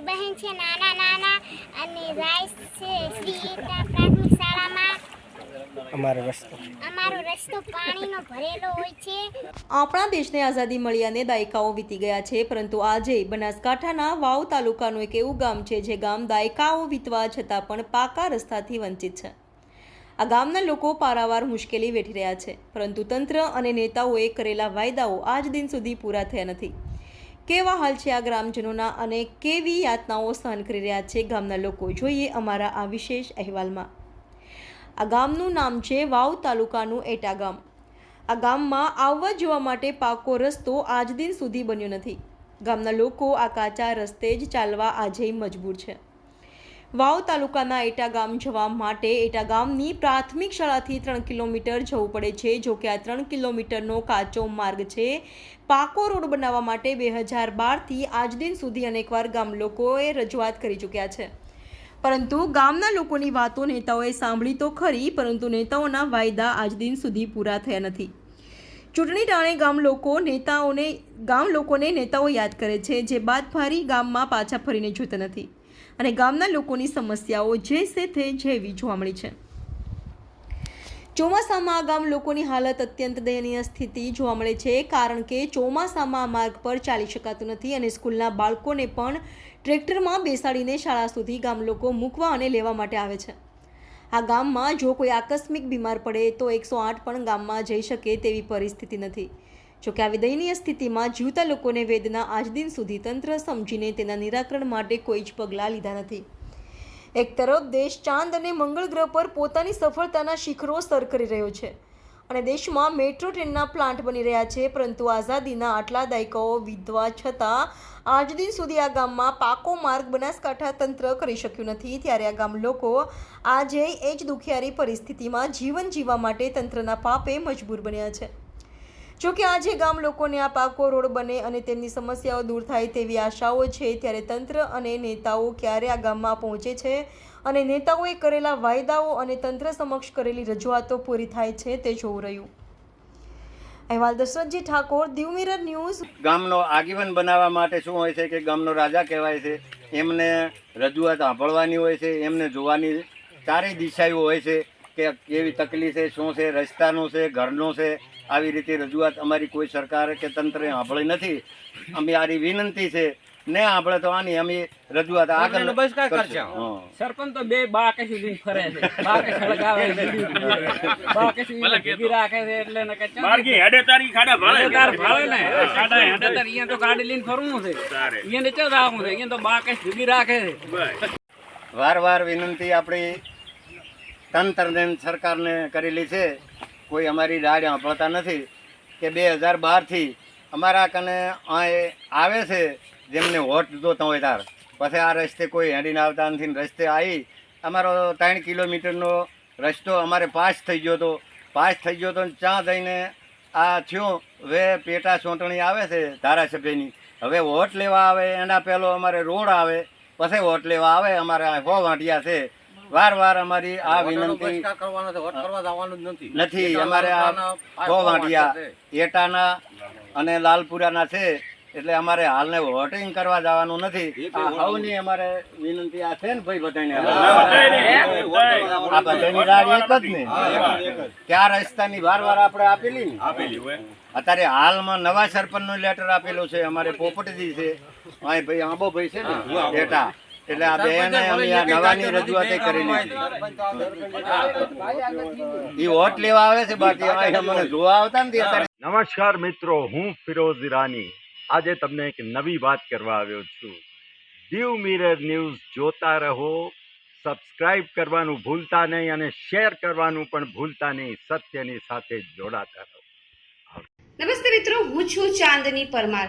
ભાઈ બહેન છે નાના નાના અને રાઈસ છે શ્રી પ્રાથમિક શાળામાં. અમારો રસ્તો. અમારો રસ્તો પાણીનો ભરેલો હોય છે. આપણા દેશને આઝાદી મળી અને દાયકાઓ વીતી ગયા છે પરંતુ આજે બનાસકાંઠાના વાવ તાલુકાનું એક એવું ગામ છે જે ગામ દાયકાઓ વીતવા છતાં પણ પાકા રસ્તાથી વંચિત છે. આ ગામના લોકો પારાવાર મુશ્કેલી વેઠી રહ્યા છે પરંતુ તંત્ર અને નેતાઓએ કરેલા વાયદાઓ આજ દિન સુધી પૂરા થયા નથી. કેવા હાલ છે આ ગ્રામજનોના અને કેવી યાતનાઓ સહન કરી રહ્યા છે ગામના લોકો? જોઈએ અમારા આ વિશેષ અહેવાલમાં. આ ગામનું નામ છે વાવ તાલુકાનું એટા ગામ. આ ગામમાં આવવા જવા માટે પાકો રસ્તો આજ દિન સુધી બન્યો નથી. ગામના લોકો આ કાચા રસ્તે જ ચાલવા આજે મજબૂર છે. વાવ તાલુકાના એટા ગામ જવા માટે એટા ગામની પ્રાથમિક શાળાથી ત્રણ કિલોમીટર જવું પડે છે, જો કે આ ત્રણ કિલોમીટરનો કાચો માર્ગ છે. પાકો રોડ બનાવવા માટે બે હજાર બારથી આજ દિન સુધી અનેકવાર ગામ લોકોએ રજૂઆત કરી ચૂક્યા છે. પરંતુ ગામના લોકોની વાતો નેતાઓએ સાંભળી તો ખરી, પરંતુ નેતાઓના વાયદા આજ દિન સુધી પૂરા થયા નથી. ચૂંટણી ટાણે ગામ લોકો નેતાઓને, ગામ લોકોને નેતાઓ યાદ કરે છે, જે બાદ ફરી ગામમાં પાછા ફરીને જોતા નથી. અને ગામના લોકોની સમસ્યાઓ જે છે તે જેવી જોવા છે. ચોમાસામાં ગામ લોકોની હાલત અત્યંત દયનીય સ્થિતિ જોવા મળે છે, કારણ કે ચોમાસામાં માર્ગ પર ચાલી શકાતું નથી અને સ્કૂલના બાળકોને પણ ટ્રેક્ટરમાં બેસાડીને શાળા સુધી ગામ લોકો મૂકવા અને લેવા માટે આવે છે. આ ગામમાં જો કોઈ આકસ્મિક બીમાર પડે તો એકસો આઠ પણ ગામમાં જઈ શકે તેવી પરિસ્થિતિ નથી. જોકે આવી દયનીય સ્થિતિમાં જીવતા લોકોને વેદના આજ દિન સુધી તંત્ર સમજીને તેના નિરાકરણ માટે કોઈ જ પગલાં લીધા નથી. એક તરફ દેશ ચાંદ અને મંગળ ગ્રહ પર પોતાની સફળતાના શિખરો સર કરી રહ્યો છે અને દેશમાં મેટ્રો ટ્રેનના પ્લાન્ટ બની રહ્યા છે, પરંતુ આઝાદીના આટલા દાયકાઓ વિધવા છતાં આજ દિન સુધી આ ગામમાં પાકો માર્ગ બનાસકાંઠા તંત્ર કરી શક્યું નથી. ત્યારે આ ગામ લોકો આજે એ જ દુખિયારી પરિસ્થિતિમાં જીવન જીવવા માટે તંત્રના પાપે મજબૂર બન્યા છે. જોકે આજે ગામ લોકોને આ પાકો રોડ બને અને તેમની સમસ્યાઓ દૂર થાય તેવી આશાઓ છે, ત્યારે તંત્ર અને નેતાઓ ક્યારે આ ગામમાં પહોંચે છે અને નેતાઓએ કરેલા વાયદાઓ અને તંત્ર સમક્ષ કરેલી રજૂઆતો પૂરી થાય છે તે જોવું રહ્યું. અહેવાલ દશરથજી ઠાકોર, દીવ મિરર ન્યૂઝ. ગામનો આગેવાન બનાવવા માટે શું હોય છે કે ગામનો રાજા કહેવાય છે. એમને રજૂઆત સાંભળવાની હોય છે, એમને જોવાની ચારેય દિશાઓ હોય છે. કે કેવી તકલીફ છે શું છે રસ્તાનું છે ઘરનું છે આવી રીતે રજૂઆત અમારી કોઈ સરકાર કે તંત્રે સાંભળી નથી. અમે આરી વિનંતી છે ને આપણે તો આની અમે રજૂઆત આગળ બહિષ્કાર કરશે. સરપંચ તો બે બાકે સુધી ફરે છે. બાકે સળગાવે છે, બીડી બાકે સુધી રાખે છે એટલે ને કે ચાલ. હેડે તારી ખાડા ભાળે તાર ભાળે ને. ખાડા હેડે તાર અહીંયા તો ગાડી લઈને ફરવું છે. અહીંયા ચો રાખવું છે. અહીંયા તો બાકે સુધી રાખે છે. વાર વાર વિનંતી આપણી તંત્રને અને સરકારને કરેલી છે. કોઈ અમારી દાડ સાંભળતા નથી કે બે હજાર બારથી અમારા કને અહીં આવે છે જેમને વોટ જોતા હોય તાર. પછી આ રસ્તે કોઈ હેડીને આવતા નથી રસ્તે આવી અમારો ત્રણ કિલોમીટરનો રસ્તો અમારે પાસ થઈ ગયો હતો પાસ થઈ ગયો હતો ત્યાં જઈને આ થયું. હવે પેટા ચૂંટણી આવે છે ધારાસભ્યની. હવે વોટ લેવા આવે એના પહેલો અમારે રોડ આવે. પછી વોટ લેવા આવે અમારે હો વાંટિયા છે. વાર વાર અમારી આ વિનંતી નથી. અમારે આ હો વાંટિયા એટાના અને લાલપુરાના છે એટલે અમારે હાલને વોટિંગ કરવા જવાનું નથી. સૌની અમારે વિનંતી આ છે ને ભાઈ બધાને? આ બધાની રાડ એક જ ને? ક્યાં રસ્તાની વાર વાર આપણે આપેલી ને? અત્યારે હાલમાં નવા સરપંચનું લેટર આપેલું છે અમારે પોપટજી છે. ભાઈ આંબો ભાઈ છે ને બેટા. એટલે આ બેને અમે આ નવાની રજૂઆત કરેલી એ વોટ લેવા આવે છે બાકી અમને જોવા આવતા ને નમસ્કાર મિત્રો હું ફિરોઝ ઈરાની. આજે તમને એક નવી વાત કરવા આવ્યો છું. દીવ મિરર ન્યૂઝ જોતા રહો સબસ્ક્રાઇબ કરવાનું ભૂલતા નહીં અને શેર કરવાનું પણ ભૂલતા નહીં સત્યની સાથે જોડાતા રહો. નમસ્તે મિત્રો હું છું ચાંદની પરમાર.